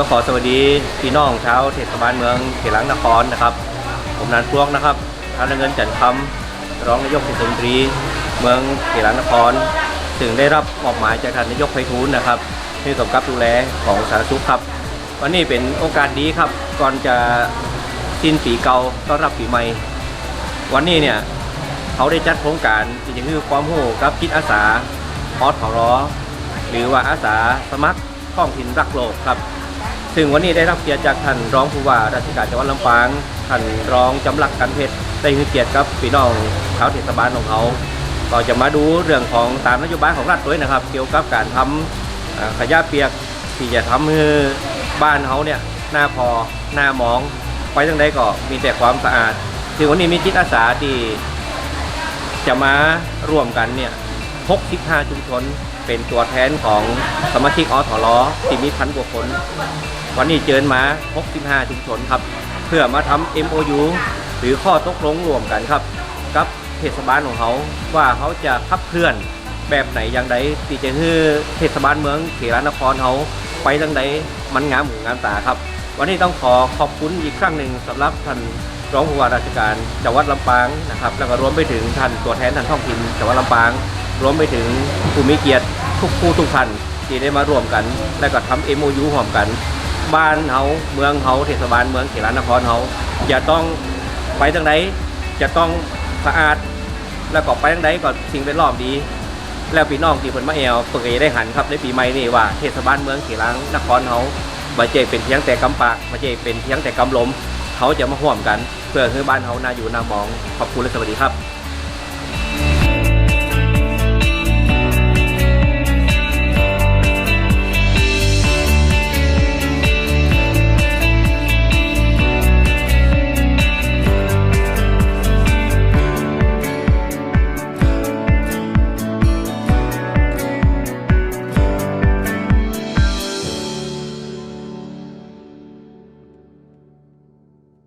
ต้องขอสวัสดีพี่น้องชาวเทศบาลเมืองเขลังนครนะครับ ผมนันพวกนะครับท่านเงินจันทร์คำรองนายกเทศมนตรี เมืองเขลังนคร ถึงได้รับมอบหมายจากท่านนายกไพฑูรย์นะครับที่กำกับดูแลของสาธารณสุขครับวันนี้เป็นโอกาสดีครับก่อนจะสิ้นปีเก่าต้อนรับปีใหม่ วันนี้เนี่ยเขาได้จัดโครงการที่จะคือความรู้กับจิตอาสาออสรอหรือว่าอาสาสมัครท้องถิ่นรักโลกครับ ซึ่งวันนี้ได้รับเกียรติจากท่านรองผู้ว่าราชการจังหวัดลำปางท่านรองจำลักกันเพชรได้ให้เกียรติกับพี่น้องชาวเทศบาลของเขาก็จะมาดูเรื่องของตามนโยบายของรัฐด้วยนะครับ เกี่ยวกับการทำเอ่อขยะเปียกที่จะทำให้บ้านเขาเนี่ยหน้าพอหน้ามอง ไปทางใดก็มีแต่ความสะอาดถึงวันนี้มีจิตอาสาที่จะมาร่วมกันเนี่ย 65 ชุมชน เป็นตัวแทนของสมาชิกอสลที่มีพันกว่าคน วันนี้เจิญมา 65 ชุมชนครับ เพื่อมาทำ MOU หรือข้อตกลงรวมกันครับ กับเทศบาลของเขาว่าเขาจะขับเคลื่อนแบบไหนอย่างใดที่จะให้เทศบาลเมืองเขลานครเขาไปทางใดมันงามหูงามตาครับ วันนี้ต้องขอขอบคุณอีกครั้งหนึ่งสำหรับท่านรองผู้ว่าราชการจังหวัดลำปางนะครับ แล้วก็รวมไปถึงท่านตัวแทนท่านท้องถิ่นจังหวัดลำปาง รวมไปถึงผู้มีเกียรติทุกผู้ทุกท่านที่ได้มาร่วมกัน และก็ทำ MOU ร่วมกัน บ้านเฮาเมืองเฮาเทศบาลเมืองเขลานครเฮาจะต้องไปทางใดจะต้องสะอาดแล้วก็ไปทางใดก็สิ่งเป็นรอบดี แล้วพี่น้องที่เพิ่นมาแอวเปิดได้หันครับในปีใหม่นี่ว่าเทศบาลเมืองเขลางนครเฮาบ่ใช่เป็นเพียงแต่กำปากบ่ใช่เป็นเพียงแต่กำลมเขาจะมาร่วมกัน เพื่อให้บ้านเฮาน่าอยู่น่ามองขอบคุณและสวัสดีครับ